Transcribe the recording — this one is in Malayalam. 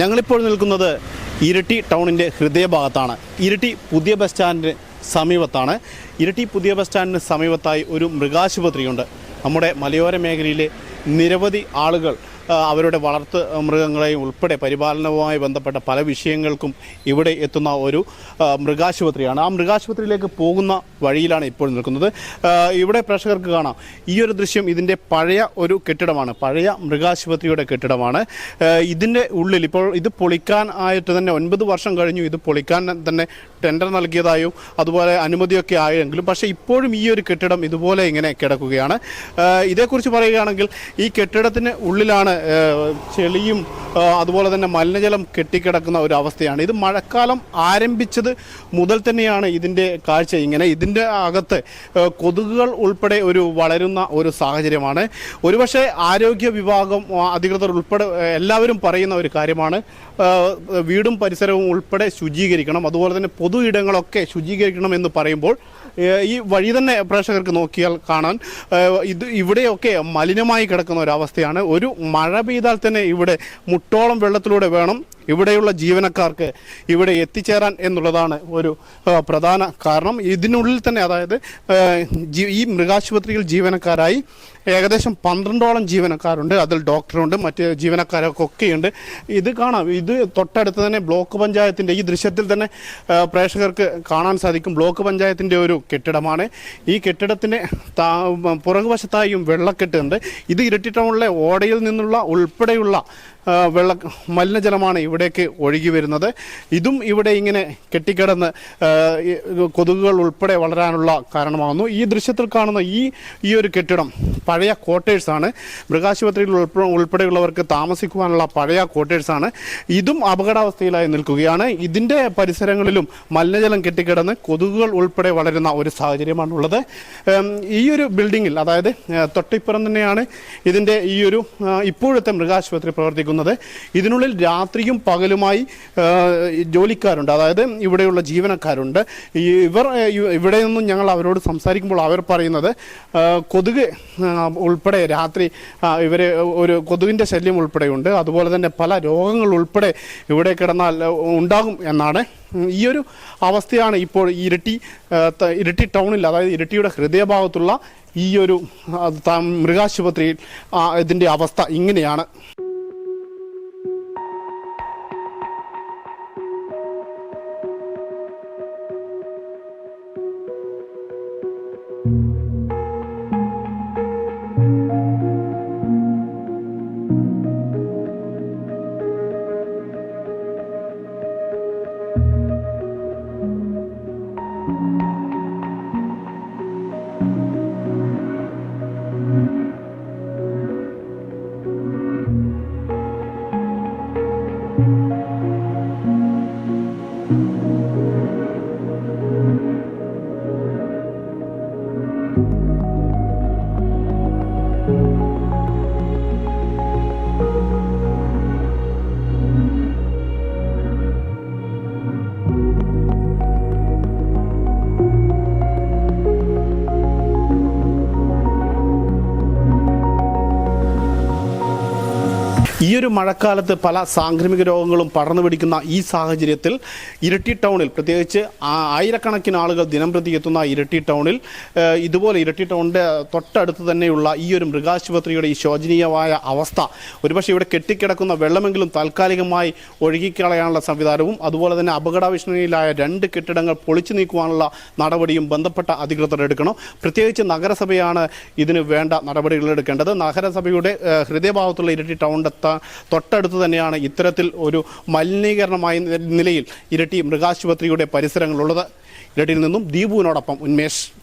ഞങ്ങളിപ്പോൾ നിൽക്കുന്നത് ഇരിട്ടി ടൗണിന്റെ ഹൃദയഭാഗത്താണ്. ഇരിട്ടി പുതിയ ബസ് സ്റ്റാൻഡിന് സമീപത്താണ്. ഇരിട്ടി പുതിയ ബസ് സ്റ്റാൻഡിന് സമീപത്തായി ഒരു മൃഗാശുപത്രിയുണ്ട്. നമ്മുടെ മലയോര മേഖലയിലെ നിരവധി ആളുകൾ അവരുടെ വളർത്ത് മൃഗങ്ങളെയും ഉൾപ്പെടെ പരിപാലനവുമായി ബന്ധപ്പെട്ട പല വിഷയങ്ങൾക്കും ഇവിടെ എത്തുന്ന ഒരു മൃഗാശുപത്രിയാണ്. ആ മൃഗാശുപത്രിയിലേക്ക് പോകുന്ന വഴിയിലാണ് ഇപ്പോൾ നിൽക്കുന്നത്. ഇവിടെ പ്രേക്ഷകർക്ക് കാണാം. ഈ ഒരു ദൃശ്യം ഇതിന്റെ പഴയ ഒരു കെട്ടിടമാണ്. പഴയ മൃഗാശുപത്രിയുടെ കെട്ടിടമാണ്. ഇതിന്റെ ഉള്ളിൽ ഇപ്പോൾ ഇത് പൊളിക്കാൻ ആയിട്ട് തന്നെ ഒൻപത് വർഷം കഴിഞ്ഞു. ഇത് പൊളിക്കാൻ തന്നെ ടെൻഡർ നൽകിയതായും അതുപോലെ അനുമതിയൊക്കെ ആയെങ്കിലും പക്ഷേ ഇപ്പോഴും ഈ ഒരു കെട്ടിടം ഇതുപോലെ ഇങ്ങനെ കിടക്കുകയാണ്. ഇതേക്കുറിച്ച് പറയുകയാണെങ്കിൽ ഈ കെട്ടിടത്തിന് ഉള്ളിലാണ് ചെളിയും അതുപോലെ തന്നെ മലിനജലം കെട്ടിക്കിടക്കുന്ന ഒരു അവസ്ഥയാണ്. ഇത് മഴക്കാലം ആരംഭിച്ചത് മുതൽ തന്നെയാണ് ഇതിന്റെ കാഴ്ച. ഇങ്ങനെ ഇതിന്റെ അകത്ത് കൊതുകുകൾ ഉൾപ്പെടെ ഒരു വളരുന്ന ഒരു സാഹചര്യമാണ്. ഒരുപക്ഷെ ആരോഗ്യ വിഭാഗം അധികൃതർ ഉൾപ്പെടെ എല്ലാവരും പറയുന്ന ഒരു കാര്യമാണ്. വീടും പരിസരവും ഉൾപ്പെടെ ശുചീകരിക്കണം. അതുപോലെ തന്നെ പൊതു ഇടങ്ങളൊക്കെ ശുചീകരിക്കണം എന്ന് പറയുമ്പോൾ ഈ വഴി തന്നെ പ്രേക്ഷകർക്ക് നോക്കിയാൽ കാണാൻ ഇത് ഇവിടെയൊക്കെ മലിനമായി കിടക്കുന്ന ഒരു അവസ്ഥയാണ്. ഒരു മഴ പെയ്താൽ തന്നെ ഇവിടെ മുട്ടോളം വെള്ളത്തിലൂടെ വേണം ഇവിടെയുള്ള ജീവനക്കാർക്ക് ഇവിടെ എത്തിച്ചേരാൻ എന്നുള്ളതാണ് ഒരു പ്രധാന കാരണം. ഇതിനുള്ളിൽ തന്നെ അതായത് ഈ മൃഗാശുപത്രിയിൽ ജീവനക്കാരായി ഏകദേശം പന്ത്രണ്ടോളം ജീവനക്കാരുണ്ട്. അതിൽ ഡോക്ടറുണ്ട് മറ്റ് ജീവനക്കാരൊക്കെ ഒക്കെയുണ്ട് ഇത് കാണാം. ഇത് തൊട്ടടുത്ത് തന്നെ ബ്ലോക്ക് പഞ്ചായത്തിന്റെ ഈ ദൃശ്യത്തിൽ തന്നെ പ്രേക്ഷകർക്ക് കാണാൻ സാധിക്കും. ബ്ലോക്ക് പഞ്ചായത്തിന്റെ ഒരു കെട്ടിടമാണ്. ഈ കെട്ടിടത്തിന് താ പുറകുവശത്തായും വെള്ളക്കെട്ടുണ്ട് ഇത് ഇരട്ടിട്ടമുള്ള ഓടയിൽ നിന്നുള്ള ഉൾപ്പെടെയുള്ള വെള്ള മലിനജലമാണ് ഇവിടേക്ക് ഒഴുകി വരുന്നത്. ഇതും ഇവിടെ ഇങ്ങനെ കെട്ടിക്കിടന്ന് കൊതുകുകൾ ഉൾപ്പെടെ വളരാനുള്ള കാരണമാകുന്നു. ഈ ദൃശ്യത്തിൽ കാണുന്ന ഈ ഈ ഒരു കെട്ടിടം പഴയ ക്വാർട്ടേഴ്സാണ് മൃഗാശുപത്രിയിൽ ഉൾപ്പെ ഉൾപ്പെടെയുള്ളവർക്ക് താമസിക്കുവാനുള്ള പഴയ ക്വാർട്ടേഴ്സാണ് ഇതും അപകടാവസ്ഥയിലായി നിൽക്കുകയാണ്. ഇതിന്റെ പരിസരങ്ങളിലും മലിനജലം കെട്ടിക്കിടന്ന് കൊതുകുകൾ ഉൾപ്പെടെ വളരുന്ന ഒരു സാഹചര്യമാണുള്ളത്. ഈ ഒരു ബിൽഡിങ്ങിൽ അതായത് തൊട്ടിപ്പുറം തന്നെയാണ് ഇതിന്റെ ഈ ഒരു ഇപ്പോഴത്തെ മൃഗാശുപത്രി പ്രവർത്തിക്കുന്നത്. ഇതിനുള്ളിൽ രാത്രിയും പകലുമായി ജോലിക്കാരുണ്ട്. അതായത് ഇവിടെയുള്ള ജീവനക്കാരുണ്ട്. ഇവർ ഇവിടെ നിന്നും ഞങ്ങൾ അവരോട് സംസാരിക്കുമ്പോൾ അവർ പറയുന്നത് കൊതുക് ഉൾപ്പെടെ രാത്രി ഇവർ ഒരു കൊതുകിന്റെ ശല്യം ഉൾപ്പെടെയുണ്ട്. അതുപോലെ തന്നെ പല രോഗങ്ങൾ ഉൾപ്പെടെ ഇവിടെ കിടന്നാൽ ഉണ്ടാകും എന്നാണ്. ഈ ഒരു അവസ്ഥയാണ് ഇപ്പോൾ ഇരട്ടി ഇരട്ടി ടൗണിൽ അതായത് ഇരട്ടിയുടെ ഹൃദയഭാഗത്തുള്ള ഈ ഒരു മൃഗാശുപത്രിയിൽ ഇതിന്റെ അവസ്ഥ ഇങ്ങനെയാണ്. ഈ ഒരു മഴക്കാലത്ത് പല സാംക്രമിക രോഗങ്ങളും പടർന്നു പിടിക്കുന്ന ഈ സാഹചര്യത്തിൽ ഇരട്ടി ടൗണിൽ പ്രത്യേകിച്ച് ആയിരക്കണക്കിന് ആളുകൾ ദിനം പ്രതി എത്തുന്ന ഇരട്ടി ടൗണിൽ ഇതുപോലെ ഇരട്ടി ടൗണിന്റെ തൊട്ടടുത്ത് തന്നെയുള്ള ഈ ഒരു മൃഗാശുപത്രിയുടെ ഈ ശോചനീയമായ അവസ്ഥ ഒരുപക്ഷെ ഇവിടെ കെട്ടിക്കിടക്കുന്ന വെള്ളമെങ്കിലും താൽക്കാലികമായി ഒഴുകിക്കളയാനുള്ള സംവിധാനവും അതുപോലെ തന്നെ അപകടാവിഷ്ണയിലായ രണ്ട് കെട്ടിടങ്ങൾ പൊളിച്ചു നീക്കുവാനുള്ള നടപടിയും ബന്ധപ്പെട്ട അധികൃതർ എടുക്കണം. പ്രത്യേകിച്ച് നഗരസഭയാണ് ഇതിന് വേണ്ട നടപടികൾ എടുക്കേണ്ടത്. നഗരസഭയുടെ ഹൃദയഭാഗത്തുള്ള ഇരട്ടി ടൗണിന്റെ തൊട്ടടുത്ത് തന്നെയാണ് ഇത്തരത്തിൽ ഒരു മലിനീകരണമായ നിലയിൽ ഇരട്ടി മൃഗാശുപത്രിയുടെ പരിസരങ്ങളുള്ളത്. ഇരട്ടിയിൽ നിന്നും ദീപുവിനോടൊപ്പം ഉന്മേഷ്.